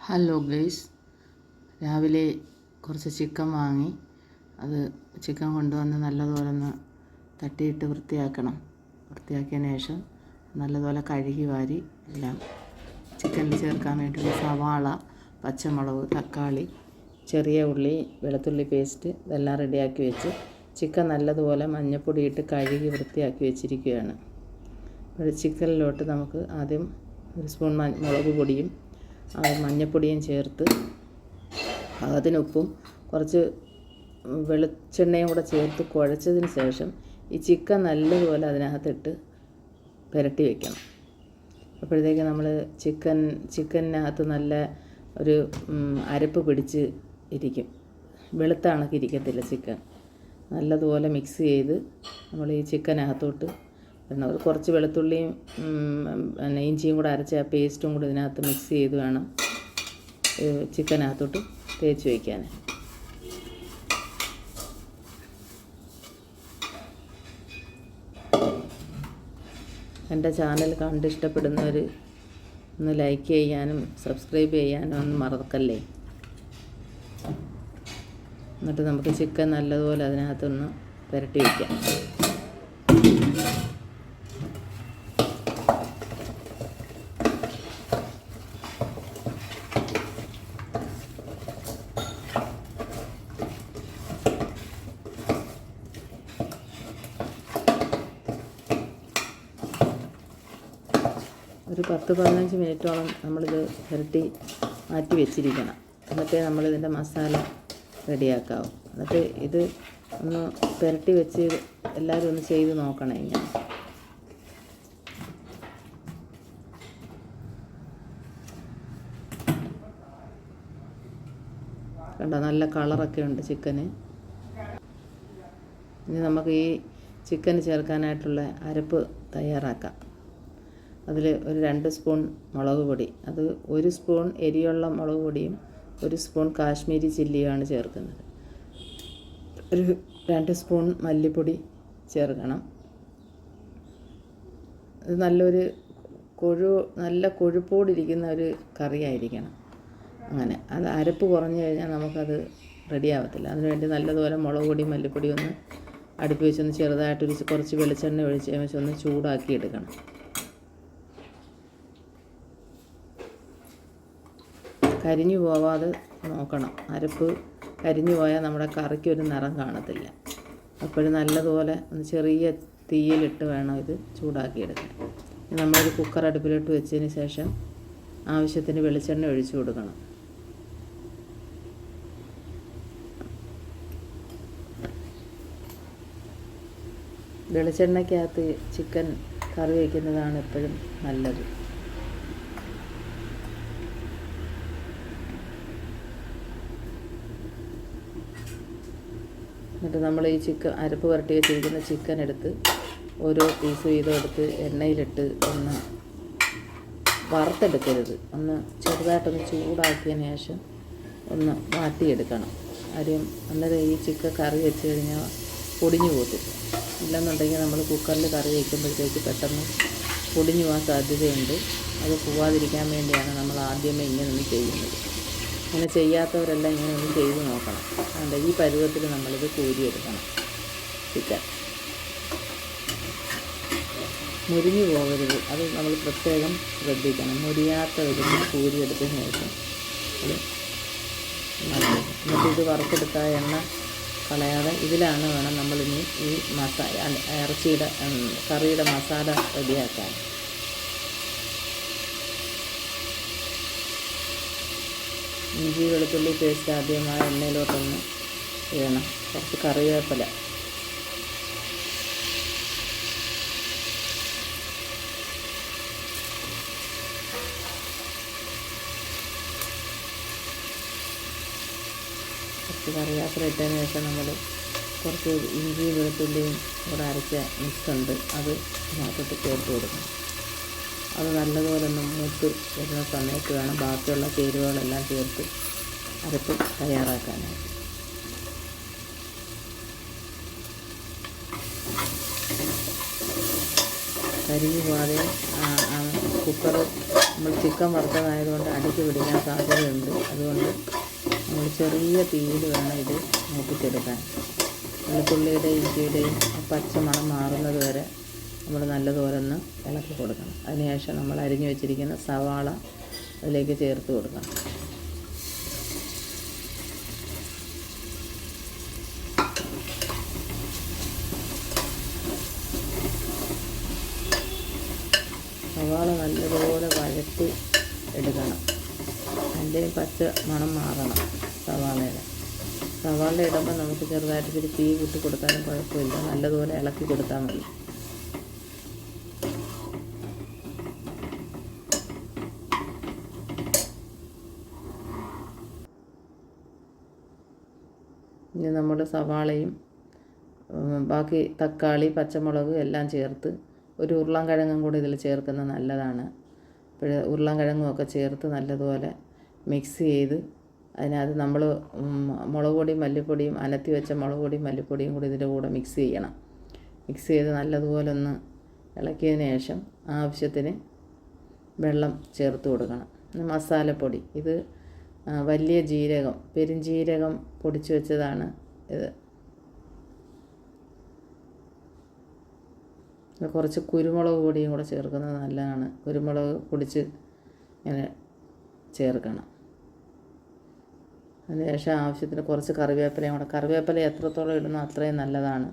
Hello guys രാവിലെ കുറച്ച് chicken വാങ്ങി. അത് ചിക്കൻ കൊണ്ടുവന്ന് നല്ലതുപോലെ ഒന്ന് തട്ടിയിട്ട് വൃത്തിയാക്കണം. വൃത്തിയാക്കിയതിന് ശേഷം നല്ലതുപോലെ കഴുകി വാരി എല്ലാം ചിക്കനിൽ ചേർക്കാൻ വേണ്ടി സവാള പച്ചമുളക് തക്കാളി ചെറിയ ഉള്ളി വെളുത്തുള്ളി പേസ്റ്റ് ഇതെല്ലാം റെഡിയാക്കി വെച്ച് ചിക്കൻ നല്ലതുപോലെ മഞ്ഞൾപ്പൊടി ഇട്ട് കഴുകി വൃത്തിയാക്കി വെച്ചിരിക്കുകയാണ്. ഒരു ചിക്കനിലോട്ട് നമുക്ക് ആദ്യം ഒരു സ്പൂൺ മുളക് പൊടിയും മഞ്ഞൾപ്പൊടിയും ചേർത്ത് അതിനൊപ്പം കുറച്ച് വെളിച്ചെണ്ണയും കൂടെ ചേർത്ത് കുഴച്ചതിന് ശേഷം ഈ ചിക്കൻ നല്ലതുപോലെ അതിനകത്തിട്ട് പുരട്ടി വെക്കണം. അപ്പോഴത്തേക്ക് നമ്മൾ ചിക്കൻ ചിക്കനകത്ത് നല്ല ഒരു അരപ്പ് പിടിച്ച് ഇരിക്കും. വെളുത്ത കണക്ക് ഇരിക്കത്തില്ല ചിക്കൻ. നല്ലതുപോലെ മിക്സ് ചെയ്ത് നമ്മൾ ഈ ചിക്കനകത്തോട്ട് കുറച്ച് വെളുത്തുള്ളിയും പിന്നെ ഇഞ്ചിയും കൂടെ അരച്ച ആ പേസ്റ്റും കൂടെ ഇതിനകത്ത് മിക്സ് ചെയ്ത് വേണം ചിക്കനകത്തോട്ട് തേച്ച് വയ്ക്കാൻ എന്റെ ചാനൽ കണ്ട് ഇഷ്ടപ്പെടുന്നവർ ഒന്ന് ലൈക്ക് ചെയ്യാനും സബ്സ്ക്രൈബ് ചെയ്യാനും ഒന്നും മറക്കല്ലേ? എന്നിട്ട് നമുക്ക് ചിക്കൻ നല്ലതുപോലെ അതിനകത്തൊന്ന് പുരട്ടി വയ്ക്കാം ഒരു പത്ത് പതിനഞ്ച് മിനിറ്റോളം നമ്മളിത് പുരട്ടി മാറ്റി വെച്ചിരിക്കണം. എന്നിട്ടേ നമ്മളിതിന്റെ മസാല റെഡിയാക്കാവും. എന്നിട്ട് ഇത് ഒന്ന് പുരട്ടി വെച്ച് എല്ലാവരും ഒന്ന് ചെയ്ത് നോക്കണേ ഇങ്ങനെ. കണ്ടോ നല്ല കളറൊക്കെ ഉണ്ട് ചിക്കന്. ഇനി നമുക്ക് ഈ ചിക്കൻ ചേർക്കാനായിട്ടുള്ള അരപ്പ് തയ്യാറാക്കാം. അതിൽ ഒരു രണ്ട് സ്പൂൺ മുളക് പൊടി. അത് ഒരു സ്പൂൺ എരിയുള്ള മുളക് പൊടിയും ഒരു സ്പൂൺ കാശ്മീരി ചില്ലിയുമാണ് ചേർക്കുന്നത്. ഒരു രണ്ട് സ്പൂൺ മല്ലിപ്പൊടി ചേർക്കണം. ഇത് നല്ലൊരു കൊഴു നല്ല കൊഴുപ്പോടിരിക്കുന്ന ഒരു കറിയായിരിക്കണം. അങ്ങനെ അത് അരപ്പ് കുറഞ്ഞു കഴിഞ്ഞാൽ നമുക്കത് റെഡിയാവത്തില്ല അതിനുവേണ്ടി നല്ലതുപോലെ മുളക് പൊടി മല്ലിപ്പൊടി ഒന്ന് അടുപ്പ് വെച്ചൊന്ന് ചെറുതായിട്ടൊരു കുറച്ച് വെളിച്ചെണ്ണ ഒഴിച്ച് വെച്ചൊന്ന് ചൂടാക്കി എടുക്കണം. കരിഞ്ഞു പോവാതെ നോക്കണം. അരപ്പ് കരിഞ്ഞു പോയാൽ നമ്മുടെ കറിക്ക് ഒരു നിറം കാണത്തില്ല. അപ്പോഴും നല്ലതുപോലെ ഒന്ന് ചെറിയ തീയിലിട്ട് വേണം ഇത് ചൂടാക്കിയെടുക്കാൻ. നമ്മളൊരു കുക്കർ അടുപ്പിലിട്ട് വെച്ചതിന് ശേഷം ആവശ്യത്തിന് വെളിച്ചെണ്ണ ഒഴിച്ചു കൊടുക്കണം. വെളിച്ചെണ്ണയ്ക്കകത്ത് ചിക്കൻ കറി വയ്ക്കുന്നതാണ് എപ്പോഴും നല്ലത്. എന്നിട്ട് നമ്മൾ ഈ ചിക്കൻ അരപ്പ് പുരട്ടി വെച്ചിരിക്കുന്ന ചിക്കൻ എടുത്ത് ഓരോ പീസ് വീതം എടുത്ത് എണ്ണയിലിട്ട് ഒന്ന് വറുത്തെടുക്കരുത്. ഒന്ന് ചെറുതായിട്ടൊന്ന് ചൂടാക്കിയതിന് ശേഷം ഒന്ന് വാട്ടിയെടുക്കണം. കാര്യം അന്നേരം ഈ ചിക്കൻ കറി വെച്ച് കഴിഞ്ഞാൽ പൊടിഞ്ഞു പോകത്തില്ല. ഇല്ലെന്നുണ്ടെങ്കിൽ നമ്മൾ കുക്കറിൽ കറി വയ്ക്കുമ്പോഴത്തേക്ക് പെട്ടെന്ന് പൊടിഞ്ഞു പോകാൻ സാധ്യതയുണ്ട്. അത് പോവാതിരിക്കാൻ വേണ്ടിയാണ് നമ്മൾ ആദ്യമേ ഇങ്ങനെ ഒന്ന് ചെയ്യുന്നത്. ഇങ്ങനെ ചെയ്യാത്തവരെല്ലാം ഇങ്ങനെ ഒന്ന് ചെയ്ത് നോക്കണം. അതുകൊണ്ട് ഈ പരുവത്തിൽ നമ്മളിത് കൂരിയെടുക്കണം. ചിക്കൻ മുരിഞ്ഞു പോകരുത്. അത് നമ്മൾ പ്രത്യേകം ശ്രദ്ധിക്കണം. മുരിയാത്ത വിധത്തിൽ കോരിയെടുത്തതിന് ശേഷം അത്. എന്നിട്ട് ഇത് വറുത്തെടുത്ത എണ്ണ കളയാതെ ഇതിലാണ് വേണം നമ്മളിനി ഈ മസാല ഇറച്ചിയുടെ കറിയുടെ മസാല റെഡിയാക്കാൻ. ഇഞ്ചി വെളുത്തുള്ളി പേസ്റ്റ് ആദ്യമായ എണ്ണയിലോട്ടൊന്ന് ഇടണം. കുറച്ച് കറിവേപ്പില. കുറച്ച് കറിവേപ്പില ഇട്ടതിന് ശേഷം നമ്മൾ കുറച്ച് ഇഞ്ചി വെളുത്തുള്ളിയും കൂടെ അരച്ച മിക്സ് ഉണ്ട്. അത് ഇതിനകത്തോട്ട് ചേർത്ത് കൊടുക്കണം. അത് നല്ലതുപോലെ ഒന്ന് മൂത്ത് വരുന്ന സമയത്ത് വേണം ബാക്കിയുള്ള ചേരുവകളെല്ലാം ചേർത്ത് അരപ്പ് തയ്യാറാക്കാനായിട്ട്. കരിഞ്ഞു പോകാതെ കുക്കർ നമ്മൾ ചിക്കൻ വറുത്തതായതുകൊണ്ട് അടിക്ക് പിടിക്കാൻ സാധ്യതയുണ്ട്. അതുകൊണ്ട് നമ്മൾ ചെറിയ തീയിൽ വേണം ഇത് മൂപ്പിച്ചെടുക്കാൻ. വെളുത്തുള്ളിയുടെയും ഇഞ്ചിയുടെയും പച്ചമണം പച്ച മണം മാറുന്നത് വരെ നമ്മൾ നല്ലതുപോലെ ഒന്ന് ഇളക്കി കൊടുക്കണം. അതിനുശേഷം നമ്മൾ അരിഞ്ഞു വെച്ചിരിക്കുന്ന സവാള അതിലേക്ക് ചേർത്ത് കൊടുക്കണം. സവാള നല്ലതുപോലെ വഴറ്റി എടുക്കണം. അതിന്റെ പച്ച മണം മാറണം സവാളയുടെ സവാള ഇടുമ്പോൾ നമുക്ക് ചെറുതായിട്ട് ഇച്ചിരി തീ കൂട്ടി കൊടുത്താലും കുഴപ്പമില്ല. നല്ലതുപോലെ ഇളക്കി കൊടുത്താൽ മതി. ഇനി നമ്മൾ സവാളയും ബാക്കി തക്കാളി പച്ചമുളക് എല്ലാം ചേർത്ത് ഒരു ഉരുളൻ കിഴങ്ങും കൂടി ഇതിൽ ചേർക്കുന്നത് നല്ലതാണ്. അപ്പോൾ ഉരുളൻ ചേർത്ത് നല്ലതുപോലെ മിക്സ് ചെയ്ത് അതിനകത്ത് നമ്മൾ മുളക് പൊടിയും മല്ലിപ്പൊടിയും അനത്തി വെച്ച മുളക് പൊടിയും മല്ലിപ്പൊടിയും കൂടി ഇതിന്റെ കൂടെ മിക്സ് ചെയ്യണം. മിക്സ് ചെയ്ത് നല്ലതുപോലെ ഒന്ന് ഇളക്കിയതിന് ശേഷം ആവശ്യത്തിന് വെള്ളം ചേർത്ത് കൊടുക്കണം. മസാലപ്പൊടി. ഇത് വലിയ ജീരകം പെരുംജീരകം പൊടിച്ച് വെച്ചതാണ് ഇത്. കുറച്ച് കുരുമുളക് പൊടിയും കൂടെ ചേർക്കുന്നത് നല്ലതാണ്. കുരുമുളക് പൊടിച്ച് ഇങ്ങനെ ചേർക്കണം. അതിനുശേഷം ആവശ്യത്തിന് കുറച്ച് കറിവേപ്പിലയും കൂടെ. കറിവേപ്പില എത്രത്തോളം ഇടുന്നോ അത്രയും നല്ലതാണ്.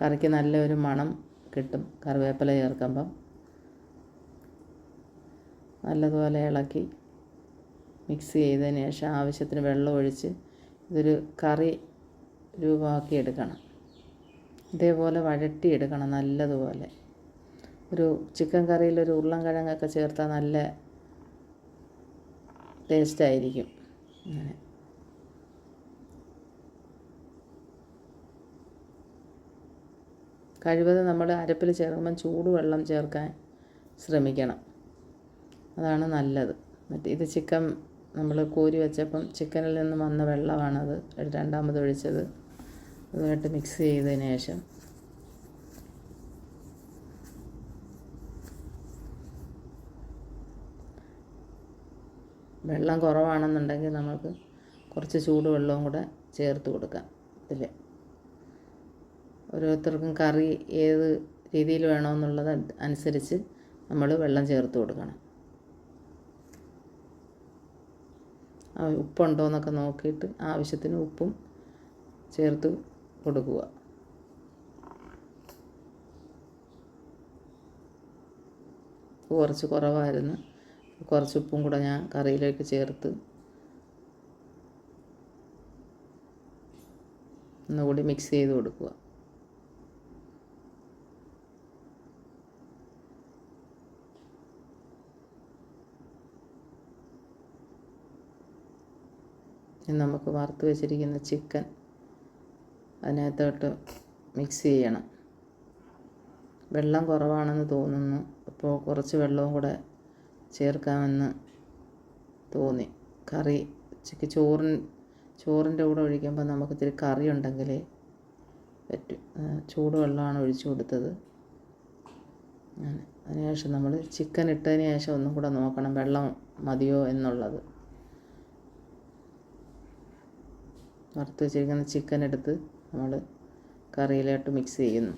കറിക്ക് നല്ലൊരു മണം കിട്ടും കറിവേപ്പില ചേർക്കുമ്പം. നല്ലതുപോലെ ഇളക്കി മിക്സ് ചെയ്തതിന് ശേഷം ആവശ്യത്തിന് വെള്ളം ഒഴിച്ച് ഇതൊരു കറി രൂപമാക്കി എടുക്കണം. ഇതേപോലെ വഴട്ടിയെടുക്കണം നല്ലതുപോലെ. ഒരു ചിക്കൻ കറിയിൽ ഒരു ഉരുളൻ കിഴങ്ങൊക്കെ ചേർത്താൽ നല്ല ടേസ്റ്റായിരിക്കും അങ്ങനെ. കഴിവതും നമ്മൾ അരപ്പിൽ ചേർക്കുമ്പം ചൂടുവെള്ളം ചേർക്കാൻ ശ്രമിക്കണം. അതാണ് നല്ലത്. മറ്റേ ഇത് ചിക്കൻ നമ്മൾ കോരി വെച്ചപ്പം ചിക്കനിൽ നിന്ന് വന്ന വെള്ളമാണത്. രണ്ടാമത് ഒഴിച്ചത്. അതുമായിട്ട് മിക്സ് ചെയ്തതിന് ശേഷം വെള്ളം കുറവാണെന്നുണ്ടെങ്കിൽ നമുക്ക് കുറച്ച് ചൂടുവെള്ളവും കൂടെ ചേർത്ത് കൊടുക്കാം ഇതിൽ. ഓരോരുത്തർക്കും കറി ഏത് രീതിയിൽ വേണമെന്നുള്ളത് അനുസരിച്ച് നമ്മൾ വെള്ളം ചേർത്ത് കൊടുക്കണം. ഉപ്പുണ്ടോ എന്നൊക്കെ നോക്കിയിട്ട് ആവശ്യത്തിന് ഉപ്പും ചേർത്ത് കൊടുക്കുക. കുറച്ച് കുറവായിരുന്നു. കുറച്ച് ഉപ്പും കൂടെ ഞാൻ കറിയിലേക്ക് ചേർത്ത് ഒന്നുകൂടി മിക്സ് ചെയ്ത് കൊടുക്കുക. നമുക്ക് വറുത്ത് വെച്ചിരിക്കുന്ന ചിക്കൻ അതിനകത്തോട്ട് മിക്സ് ചെയ്യണം. വെള്ളം കുറവാണെന്ന് തോന്നുന്നു. അപ്പോൾ കുറച്ച് വെള്ളവും കൂടെ ചേർക്കാമെന്ന് തോന്നി. കറി ഉച്ചയ്ക്ക് ചോറിന് ചോറിന്റെ കൂടെ ഒഴിക്കുമ്പോൾ നമുക്ക് ഇത്തിരി കറി ഉണ്ടെങ്കിലേ പറ്റും. ചൂടുവെള്ളമാണ് ഒഴിച്ചു കൊടുത്തത്. അതിനുശേഷം നമ്മൾ ചിക്കൻ ഇട്ടതിന് ശേഷം ഒന്നും കൂടെ നോക്കണം വെള്ളം മതിയോ എന്നുള്ളത്. വറുത്ത് വെച്ചിരിക്കുന്ന ചിക്കൻ എടുത്ത് നമ്മൾ കറിയിലോട്ട് മിക്സ് ചെയ്യുന്നു.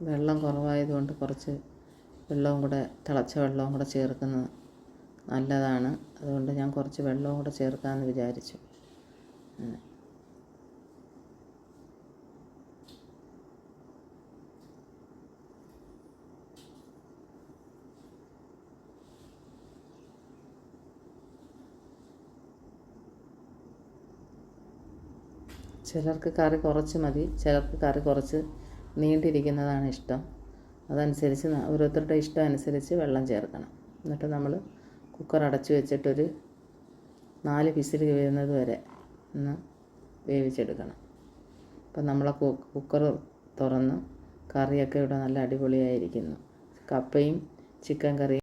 വെള്ളം കുറവായതുകൊണ്ട് കുറച്ച് വെള്ളവും കൂടെ തിളച്ച വെള്ളവും കൂടെ ചേർക്കുന്നത് നല്ലതാണ്. അതുകൊണ്ട് ഞാൻ കുറച്ച് വെള്ളവും കൂടെ ചേർക്കാമെന്ന് വിചാരിച്ചു. ചിലർക്ക് കറി കുറച്ച് മതി ചിലർക്ക് കറി കുറച്ച് നീണ്ടിരിക്കുന്നതാണ് ഇഷ്ടം. അതനുസരിച്ച് ഓരോരുത്തരുടെ ഇഷ്ടം അനുസരിച്ച് വെള്ളം ചേർക്കണം. എന്നിട്ട് നമ്മൾ കുക്കർ അടച്ചു വെച്ചിട്ടൊരു നാല് വിസിൽ വരുന്നത് വരെ ഒന്ന് വേവിച്ചെടുക്കണം. അപ്പം നമ്മളെ കുക്കർ തുറന്ന് കറിയൊക്കെ ഇവിടെ നല്ല അടിപൊളിയായിരിക്കുന്നു. കപ്പയും ചിക്കൻ കറിയും